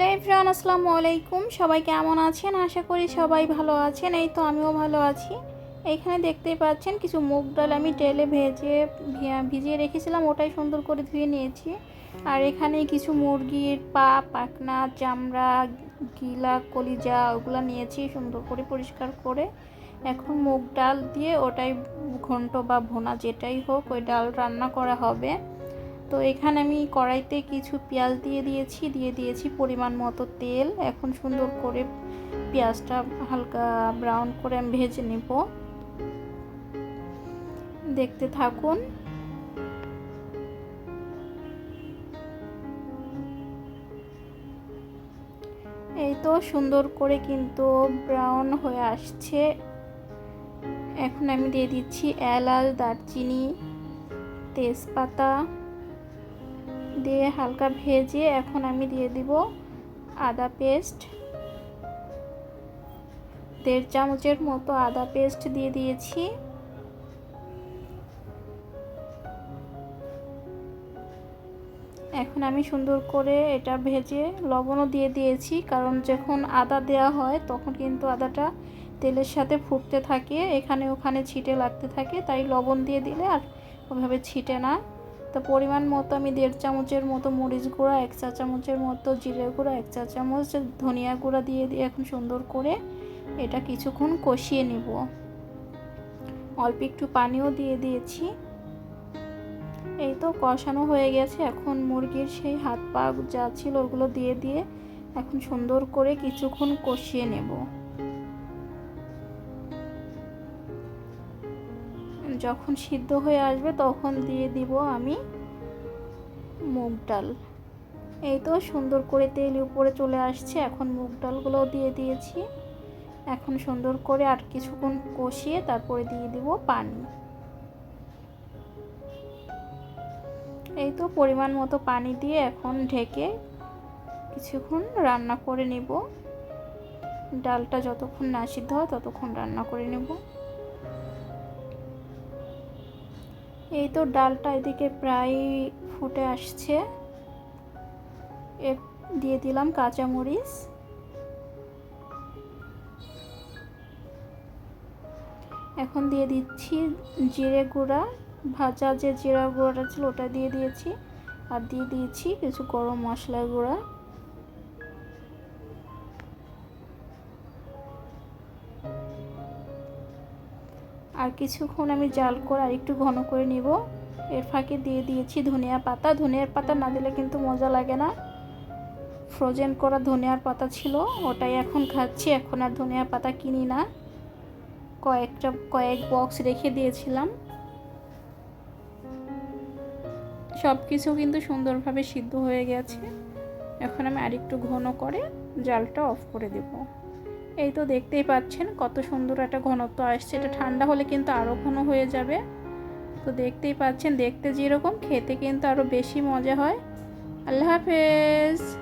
Hello everyone, আসসালামু আলাইকুম। সবাই কেমন আছেন? আশা করি সবাই ভালো আছেন। এই তো আমিও ভালো আছি। এইখানে দেখতেই পাচ্ছেন কিছু মুগ ডাল আমি তেলে ভেজে ভিজিয়ে রেখেছিলাম। ওটাই সুন্দর করে ধুয়ে নিয়েছি। আর এখানে কিছু মুরগির পা, পাখনা, চামড়া, গিলা, কলিজা, ওগুলো নিয়েছি সুন্দর করে পরিষ্কার করে। এখন মুগ ডাল দিয়ে ওটাই ঘন্ট বা ভোনা যেটাই হোক, ওই ডাল রান্না করা হবে। তো এখানে আমি কড়াইতে কিছু পেঁয়াজ দিয়ে দিয়েছি দিয়ে দিয়েছি পরিমাণ মতো তেল। এখন সুন্দর করে পেঁয়াজটা হালকা ব্রাউন করে আমি ভেজে নেব। দেখতে থাকুন। এই তো সুন্দর করে কিন্তু ব্রাউন হয়ে আসছে। এখন আমি দিয়ে দিচ্ছি এলাচ, দারচিনি, তেজপাতা। দিয়ে হালকা ভেজে এখন আমি দিয়ে দিব আদা পেস্ট। দেড় চামচের মতো আদা পেস্ট দিয়ে দিয়েছি। এখন আমি সুন্দর করে এটা ভেজে লবণও দিয়ে দিয়েছি, কারণ যখন আদা দেওয়া হয় তখন কিন্তু আদাটা তেলের সাথে ফুটতে থাকে, এখানে ওখানে ছিটে লাগতে থাকে, তাই লবণ দিয়ে দিলে আর ওভাবে ছিটে না। তো পরিমাণ মতো আমি দেড় চামচের মতো মরিচ গুঁড়া, এক চা চামচের মতো জিরে গুঁড়া, এক চা চামচ ধনিয়া গুঁড়া দিয়ে দিয়ে এখন সুন্দর করে এটা কিছুক্ষণ কষিয়ে নিব। অল্প একটু পানিও দিয়ে দিয়েছি। এই তো কষানো হয়ে গেছে। এখন মুরগির সেই হাত পা যা ছিল ওগুলো দিয়ে দিয়ে এখন সুন্দর করে কিছুক্ষণ কষিয়ে নেব। যখন সিদ্ধ হয়ে আসবে তখন দিয়ে দিব আমি মুগ ডাল। এই তো সুন্দর করে তেল উপরে চলে আসছে, এখন মুগ ডালগুলোও দিয়ে দিয়েছি। এখন সুন্দর করে আর কিছুক্ষণ কষিয়ে তারপরে দিয়ে দিব পানি। এই তো পরিমাণ মতো পানি দিয়ে এখন ঢেকে কিছুক্ষণ রান্না করে নিব। ডালটা যতক্ষণ না সিদ্ধ হয় ততক্ষণ রান্না করে নেব। এই তো ডালটা এদিকে প্রায় ফুটে আসছে। এর দিয়ে দিলাম কাঁচামরিচ। এখন দিয়ে দিচ্ছি জিরে গুঁড়া, ভাজা যে জিরা গুঁড়াটা ছিল ওটা দিয়ে দিয়েছি। আর দিয়ে দিয়েছি কিছু গরম মশলা গুঁড়া। আর কিছুক্ষণ আমি জাল করে আর একটু ঘন করে নিব। এর ফাঁকে দিয়ে দিয়েছি ধনিয়া পাতা। ধনিয়ার পাতা না দিলে কিন্তু মজা লাগে না। ফ্রোজেন করা ধনিয়ার পাতা ছিল, ওটাই এখন খাচ্ছি। এখন আর ধনিয়ার পাতা কিনি না। কয়েকটা, কয়েক বক্স রেখে দিয়েছিলাম। সব কিছু কিন্তু সুন্দরভাবে সিদ্ধ হয়ে গেছে। এখন আমি আরেকটু ঘন করে জালটা অফ করে দেব। এই তো দেখতেই পাচ্ছেন কত সুন্দর একটা ঘনত্ব আসছে। এটা ঠান্ডা হলে কিন্তু আরও ঘন হয়ে যাবে। তো দেখতেই পাচ্ছেন, দেখতে যেরকম, খেতে কিন্তু আরও বেশি মজা হয়। আল্লাহ হাফেজ।